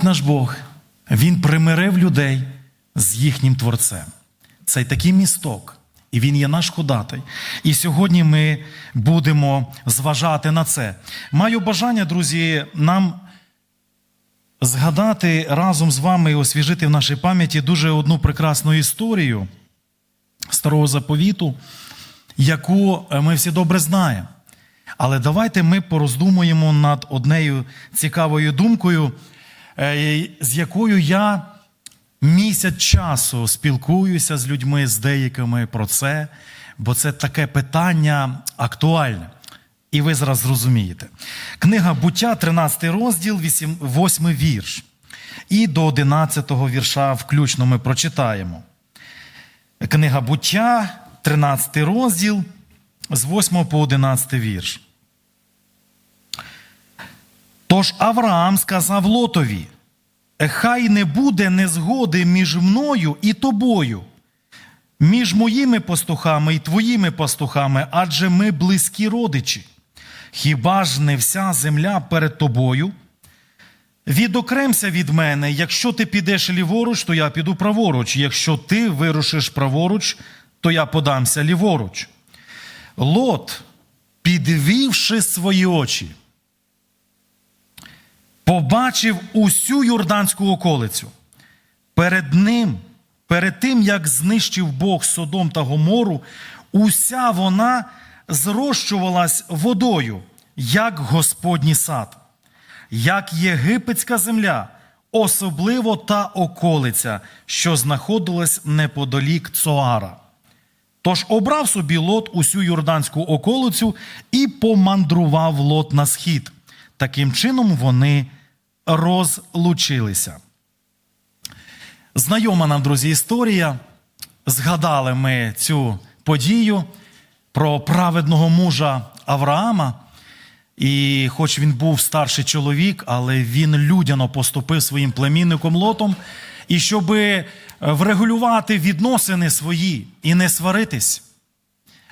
наш Бог, Він примирив людей з їхнім Творцем. Це такий місток, і він є наш ходатай. І сьогодні ми будемо зважати на це. Маю бажання, друзі, нам згадати разом з вами і освіжити в нашій пам'яті дуже одну прекрасну історію старого заповіту, яку ми всі добре знаємо. Але давайте ми пороздумуємо над однею цікавою думкою, е, з якою я місяць часу спілкуюся з людьми, з деякими про це, бо це таке питання актуальне. І ви зараз зрозумієте. Книга буття, 13 розділ, 8 вірш. І до 11 вірша включно ми прочитаємо. Книга буття, 13 розділ, з 8 по 11 вірш. Тож Авраам сказав Лотові: Хай не буде незгоди між мною і тобою, між моїми пастухами і твоїми пастухами, адже ми близькі родичі. Хіба ж не вся земля перед тобою? Відокремся від мене, якщо ти підеш ліворуч, то я піду праворуч. Якщо ти вирушиш праворуч, то я подамся ліворуч. Лот, підвівши свої очі, побачив усю юрданську околицю. Перед ним, перед тим, як знищив Бог Содом та Гомору, уся вона зрощувалась водою, як Господній сад, як єгипетська земля, особливо та околиця, що знаходилась неподалік Цоара. Тож обрав собі лот усю юрданську околицю і помандрував лот на схід. Таким чином вони розлучилися. Знайома нам, друзі, історія. Згадали ми цю подію про праведного мужа Авраама. І хоч він був старший чоловік, але він людяно поступив своїм племінником Лотом, і щоб врегулювати відносини свої і не сваритись,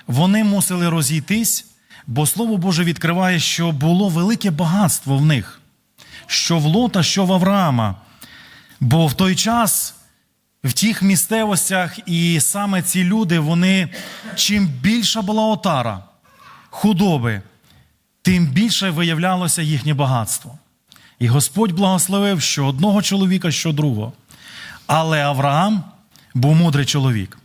вони мусили розійтись, бо Слово Боже відкриває, що було велике багатство в них, що в Лота, що в Авраама. Бо в той час в тих місцевостях і саме ці люди, вони чим більша була отара, худоби, тим більше виявлялося їхнє багатство. І Господь благословив що одного чоловіка, що другого. Але Авраам був мудрий чоловік.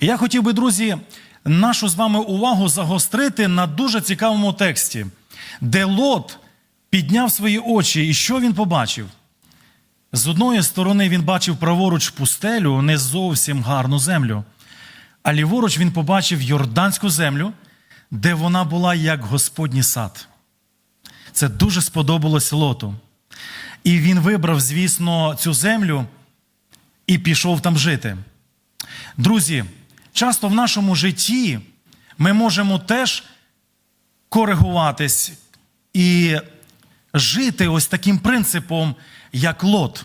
І я хотів би, друзі, нашу з вами увагу загострити на дуже цікавому тексті, де Лот підняв свої очі, і що він побачив? З одної сторони він бачив праворуч пустелю, не зовсім гарну землю, а ліворуч він побачив Йорданську землю, де вона була як Господній сад. Це дуже сподобалось Лоту. І він вибрав, звісно, цю землю і пішов там жити. Друзі, часто в нашому житті ми можемо теж коригуватись і жити ось таким принципом, як лот.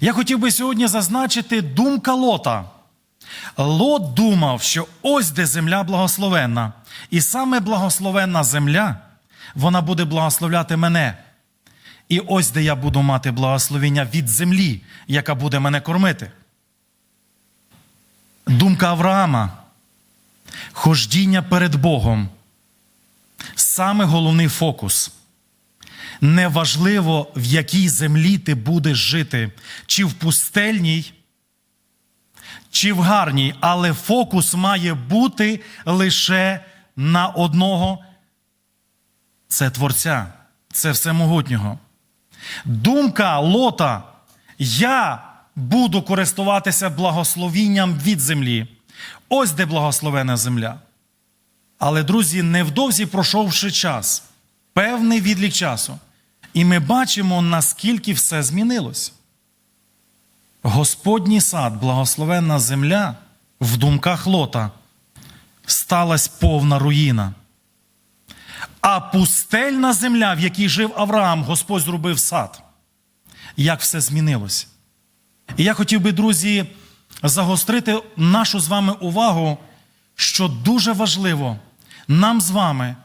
Я хотів би сьогодні зазначити думка лота. Лот думав, що ось де земля благословенна, і саме благословенна земля, вона буде благословляти мене. І ось де я буду мати благословення від землі, яка буде мене кормити. Думка Авраама. Хождіння перед Богом. Саме головний фокус. Неважливо, в якій землі ти будеш жити, чи в пустельній, чи в гарній, але фокус має бути лише на одного. Це Творця, це всемогутнього. Думка Лота, я буду користуватися благословінням від землі. Ось де благословена земля. Але, друзі, невдовзі пройшовши час, певний відлік часу, і ми бачимо, наскільки все змінилось. Господній сад, благословенна земля в думках Лота сталася повна руїна. А пустельна земля, в якій жив Авраам, Господь зробив сад. Як все змінилось. І я хотів би, друзі, загострити нашу з вами увагу, що дуже важливо нам з вами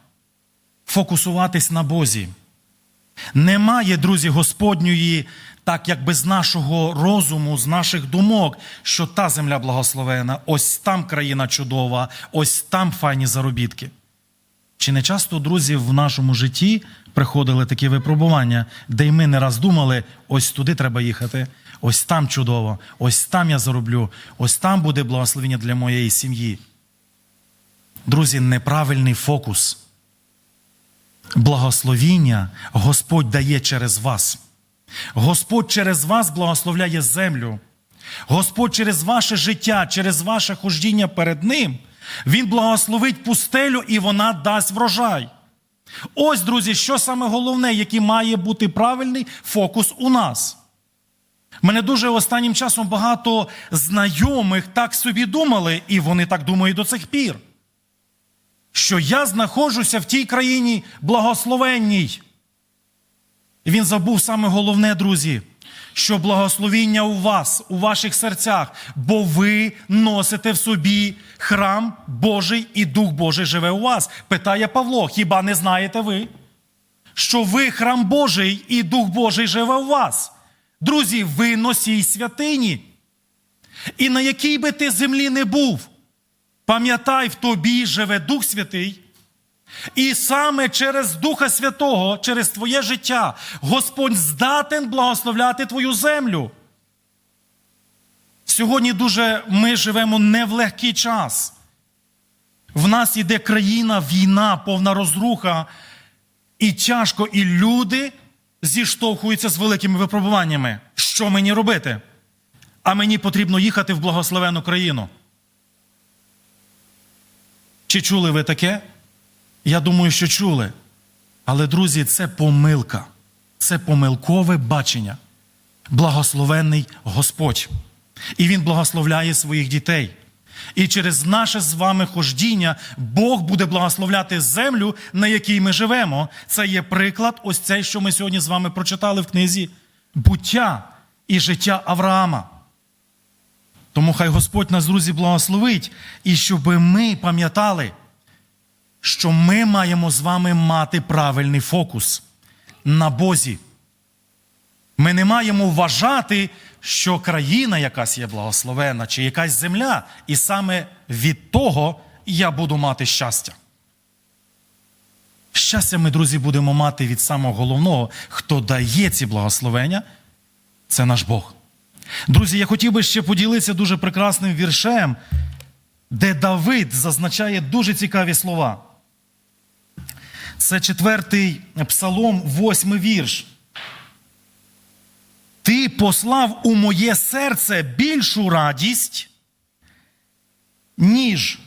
фокусуватись на Бозі. Немає, друзі, Господньої, так якби з нашого розуму, з наших думок, що та земля благословена, ось там країна чудова, ось там файні заробітки. Чи не часто, друзі, в нашому житті приходили такі випробування, де й ми не раз думали, ось туди треба їхати, ось там чудово, ось там я зароблю, ось там буде благословення для моєї сім'ї. Друзі, неправильний фокус. Благословіння Господь дає через вас. Господь через вас благословляє землю. Господь через ваше життя, через ваше хождіння перед Ним, Він благословить пустелю і вона дасть врожай. Ось, друзі, що саме головне, який має бути правильний фокус у нас. Мене дуже останнім часом багато знайомих так собі думали, і вони так думають до цих пір що я знаходжуся в тій країні благословенній. Він забув саме головне, друзі, що благословіння у вас, у ваших серцях, бо ви носите в собі храм Божий і Дух Божий живе у вас. Питає Павло: хіба не знаєте ви? Що ви храм Божий і Дух Божий живе у вас? Друзі, ви носій святині. І на якій би ти землі не був, Пам'ятай, в тобі живе Дух Святий, і саме через Духа Святого, через твоє життя, Господь здатен благословляти твою землю. Сьогодні дуже ми живемо не в легкий час. В нас іде країна, війна, повна розруха, і тяжко, і люди зіштовхуються з великими випробуваннями. Що мені робити? А мені потрібно їхати в благословену країну. Чи чули ви таке? Я думаю, що чули. Але, друзі, це помилка, це помилкове бачення. Благословенний Господь. І Він благословляє своїх дітей. І через наше з вами хождіння Бог буде благословляти землю, на якій ми живемо. Це є приклад, ось цей, що ми сьогодні з вами прочитали в книзі буття і життя Авраама. Тому хай Господь нас, друзі, благословить, і щоб ми пам'ятали, що ми маємо з вами мати правильний фокус на Бозі. Ми не маємо вважати, що країна якась є благословена, чи якась земля, і саме від того я буду мати щастя. Щастя ми, друзі, будемо мати від самого головного, хто дає ці благословення, це наш Бог. Друзі, я хотів би ще поділитися дуже прекрасним віршем, де Давид зазначає дуже цікаві слова. Це четвертий псалом, восьмий вірш. Ти послав у моє серце більшу радість, ніж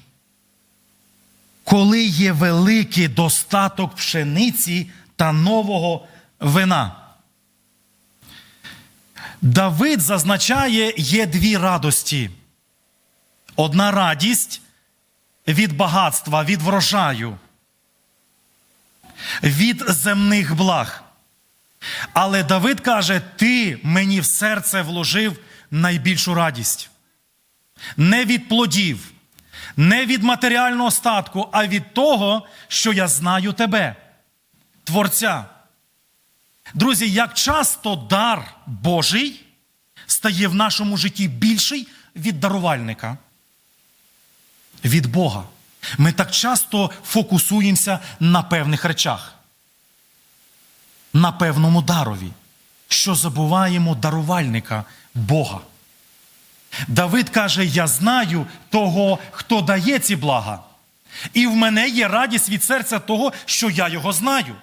коли є великий достаток пшениці та нового вина. Давид зазначає, є дві радості. Одна радість від багатства, від врожаю, від земних благ. Але Давид каже: Ти мені в серце вложив найбільшу радість. Не від плодів, не від матеріального статку, а від того, що я знаю тебе, Творця. Друзі, як часто дар Божий стає в нашому житті більший від дарувальника, від Бога. Ми так часто фокусуємося на певних речах, на певному дарові, що забуваємо дарувальника Бога. Давид каже: Я знаю того, хто дає ці блага. І в мене є радість від серця того, що я його знаю.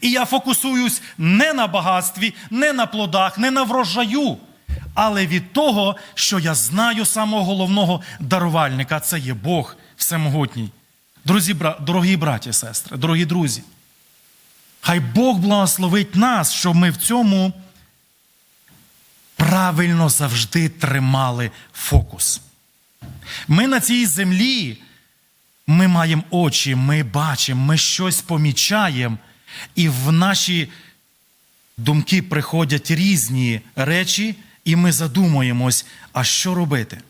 І я фокусуюсь не на багатстві, не на плодах, не на врожаю, але від того, що я знаю самого головного дарувальника це є Бог Всемогутній. Друзі, дорогі браті сестри, дорогі друзі. Хай Бог благословить нас, щоб ми в цьому правильно завжди тримали фокус. Ми на цій землі, ми маємо очі, ми бачимо, ми щось помічаємо. І в наші думки приходять різні речі, і ми задумуємось, а що робити.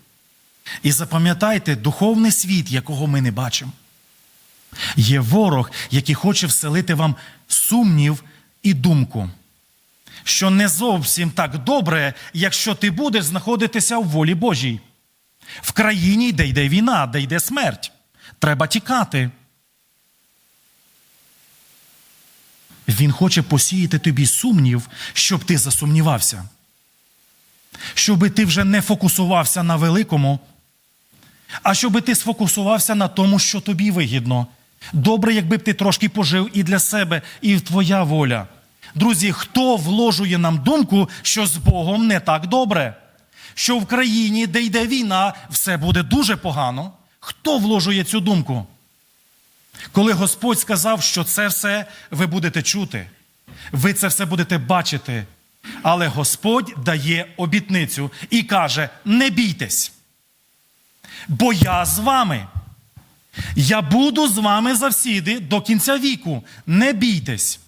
І запам'ятайте, духовний світ, якого ми не бачимо. Є ворог, який хоче вселити вам сумнів і думку, що не зовсім так добре, якщо ти будеш знаходитися в волі Божій. В країні, де йде війна, де йде смерть. Треба тікати. Він хоче посіяти тобі сумнів, щоб ти засумнівався. Щоби ти вже не фокусувався на великому, а щоби ти сфокусувався на тому, що тобі вигідно. Добре, якби б ти трошки пожив і для себе, і твоя воля. Друзі, хто вложує нам думку, що з Богом не так добре? Що в країні, де йде війна, все буде дуже погано? Хто вложує цю думку? Коли Господь сказав, що це все ви будете чути, ви це все будете бачити. Але Господь дає обітницю і каже: не бійтесь, бо я з вами. Я буду з вами завсіди до кінця віку. Не бійтесь.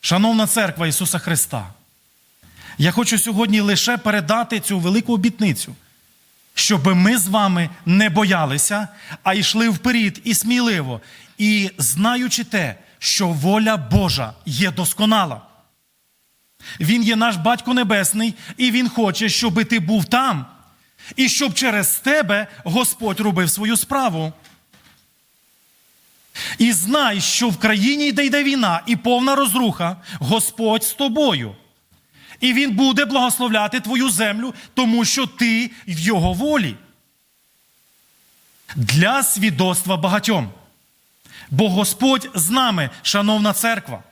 Шановна церква Ісуса Христа, я хочу сьогодні лише передати цю велику обітницю, щоб ми з вами не боялися, а йшли вперед і сміливо, і знаючи те, що воля Божа є досконала. Він є наш Батько Небесний, і Він хоче, щоб ти був там, і щоб через тебе Господь робив свою справу. І знай, що в країні, де йде війна і повна розруха, Господь з тобою. І Він буде благословляти твою землю, тому що ти в Його волі. Для свідоцтва багатьом. Бо Господь з нами, шановна церква.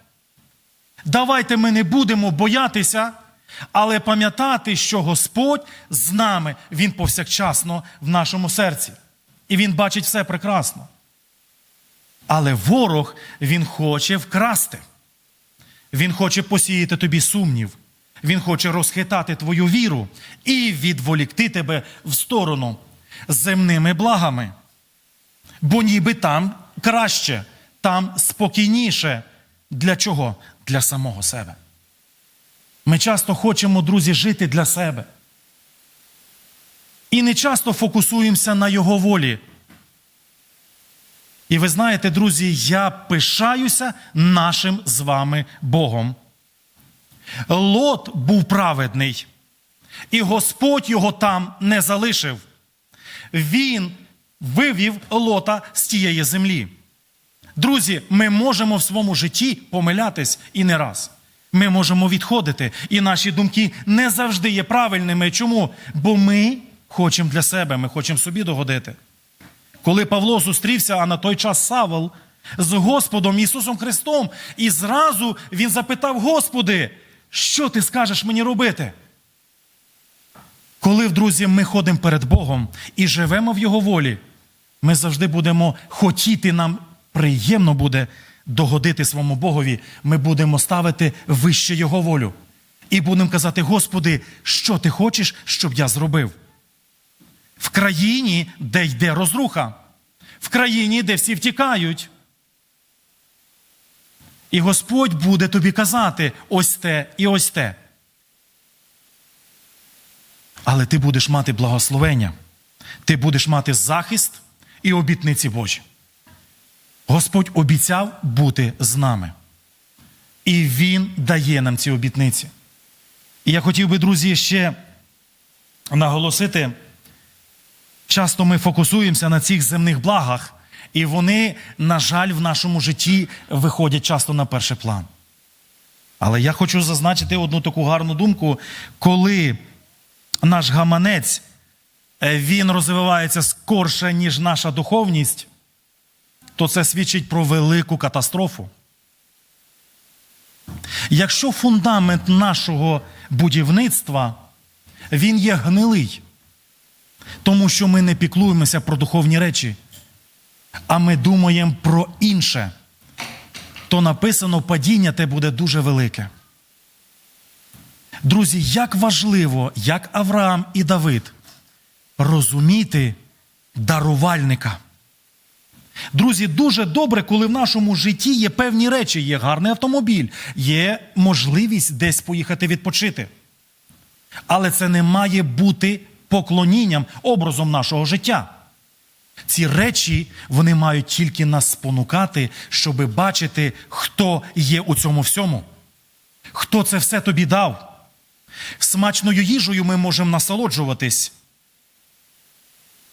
Давайте ми не будемо боятися, але пам'ятати, що Господь з нами, Він повсякчасно в нашому серці. І Він бачить все прекрасно. Але ворог він хоче вкрасти. Він хоче посіяти тобі сумнів. Він хоче розхитати твою віру і відволікти тебе в сторону земними благами. Бо ніби там краще, там спокійніше. Для чого? Для самого себе. Ми часто хочемо, друзі, жити для себе. І не часто фокусуємося на його волі. І ви знаєте, друзі, я пишаюся нашим з вами Богом. Лот був праведний, і Господь його там не залишив. Він вивів лота з тієї землі. Друзі, ми можемо в своєму житті помилятись і не раз. Ми можемо відходити, і наші думки не завжди є правильними. Чому? Бо ми хочемо для себе, ми хочемо собі догодити. Коли Павло зустрівся, а на той час Савол, з Господом Ісусом Христом, і зразу він запитав: Господи, що ти скажеш мені робити? Коли, друзі, ми ходимо перед Богом і живемо в Його волі, ми завжди будемо хотіти, нам приємно буде догодити своєму Богові, ми будемо ставити вище Його волю. І будемо казати: Господи, що ти хочеш, щоб я зробив? В країні, де йде розруха, в країні, де всі втікають. І Господь буде тобі казати ось те і ось те. Але ти будеш мати благословення, ти будеш мати захист і обітниці Божі. Господь обіцяв бути з нами. І Він дає нам ці обітниці. І я хотів би, друзі, ще наголосити. Часто ми фокусуємося на цих земних благах, і вони, на жаль, в нашому житті виходять часто на перший план. Але я хочу зазначити одну таку гарну думку, коли наш гаманець е, він розвивається скорше, ніж наша духовність, то це свідчить про велику катастрофу. Якщо фундамент нашого будівництва він є гнилий, тому що ми не піклуємося про духовні речі, а ми думаємо про інше, то написано падіння те буде дуже велике. Друзі, як важливо, як Авраам і Давид, розуміти дарувальника. Друзі, дуже добре, коли в нашому житті є певні речі, є гарний автомобіль, є можливість десь поїхати відпочити. Але це не має бути поклонінням, образом нашого життя. Ці речі вони мають тільки нас спонукати, щоб бачити, хто є у цьому всьому. хто це все тобі дав. Смачною їжею ми можемо насолоджуватись.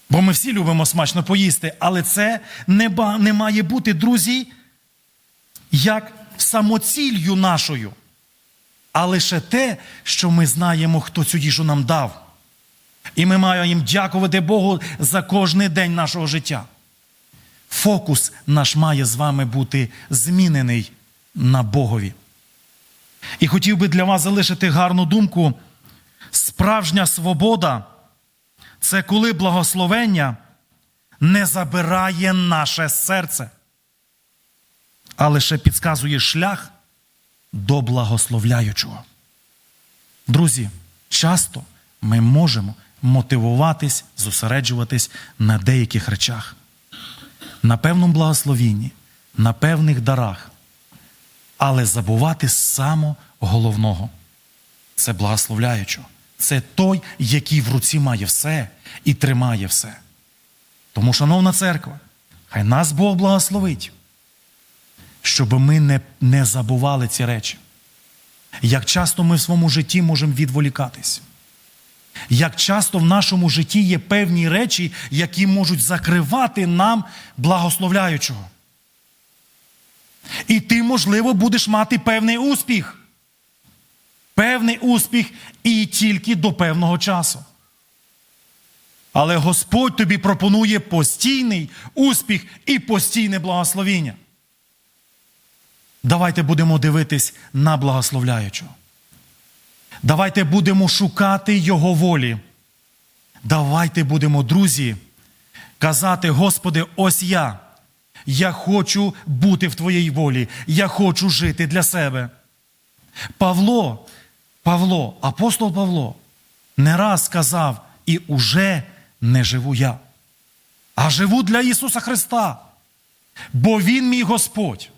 Бо ми всі любимо смачно поїсти, але це не, ба- не має бути, друзі, як самоціллю нашою, а лише те, що ми знаємо, хто цю їжу нам дав. І ми маємо їм дякувати Богу за кожний день нашого життя. Фокус наш має з вами бути змінений на Богові. І хотів би для вас залишити гарну думку. Справжня свобода це коли благословення не забирає наше серце, а лише підказує шлях до благословляючого. Друзі, часто ми можемо мотивуватись, зосереджуватись на деяких речах, на певному благословінні, на певних дарах, але забувати само головного це благословляючого. Це той, який в руці має все і тримає все. Тому, шановна церква, хай нас Бог благословить, щоб ми не, не забували ці речі. Як часто ми в своєму житті можемо відволікатись. Як часто в нашому житті є певні речі, які можуть закривати нам благословляючого. І ти, можливо, будеш мати певний успіх. Певний успіх і тільки до певного часу. Але Господь тобі пропонує постійний успіх і постійне благословіння. Давайте будемо дивитись на благословляючого. Давайте будемо шукати Його волі. Давайте будемо, друзі, казати, Господи, ось я. Я хочу бути в Твоїй волі. Я хочу жити для себе. Павло, Павло, апостол Павло, не раз сказав, і уже не живу я, а живу для Ісуса Христа, бо Він мій Господь.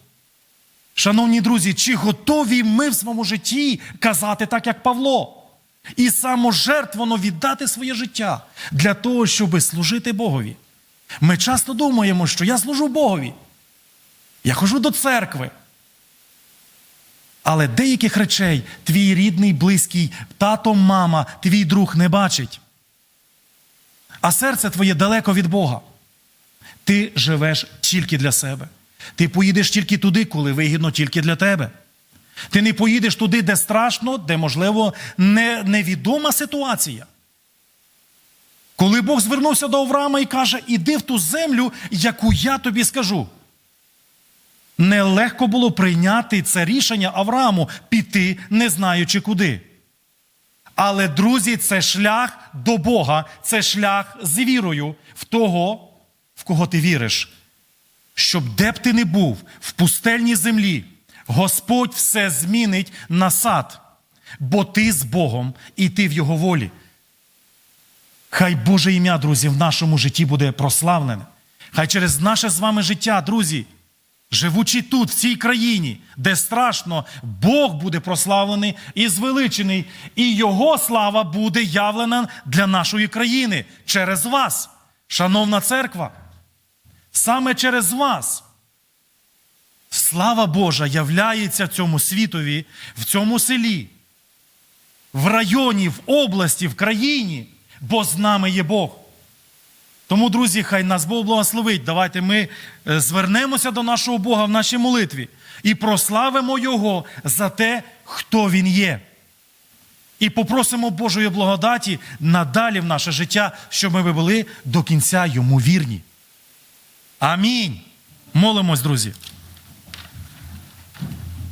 Шановні друзі, чи готові ми в своєму житті казати так, як Павло, і саможертвоно віддати своє життя для того, щоб служити Богові? Ми часто думаємо, що я служу Богові. Я ходжу до церкви. Але деяких речей твій рідний, близький, тато, мама, твій друг не бачить. А серце твоє далеко від Бога. Ти живеш тільки для себе. Ти поїдеш тільки туди, коли вигідно тільки для тебе. Ти не поїдеш туди, де страшно, де, можливо, не, невідома ситуація. Коли Бог звернувся до Авраама і каже: Іди в ту землю, яку я тобі скажу. Нелегко було прийняти це рішення Аврааму піти, не знаючи куди. Але, друзі, це шлях до Бога, це шлях з вірою в того, в кого ти віриш. Щоб де б ти не був, в пустельній землі, Господь все змінить на сад, бо ти з Богом і ти в Його волі. Хай Боже ім'я, друзі, в нашому житті буде прославлене. Хай через наше з вами життя, друзі, живучи тут, в цій країні, де страшно, Бог буде прославлений і звеличений, і Його слава буде явлена для нашої країни через вас, шановна церква. Саме через вас. Слава Божа являється цьому світові, в цьому селі, в районі, в області, в країні, бо з нами є Бог. Тому, друзі, хай нас Бог благословить. Давайте ми е, звернемося до нашого Бога в нашій молитві і прославимо Його за те, хто Він є. І попросимо Божої благодаті надалі в наше життя, щоб ми були до кінця йому вірні. Амінь. Молимось, друзі.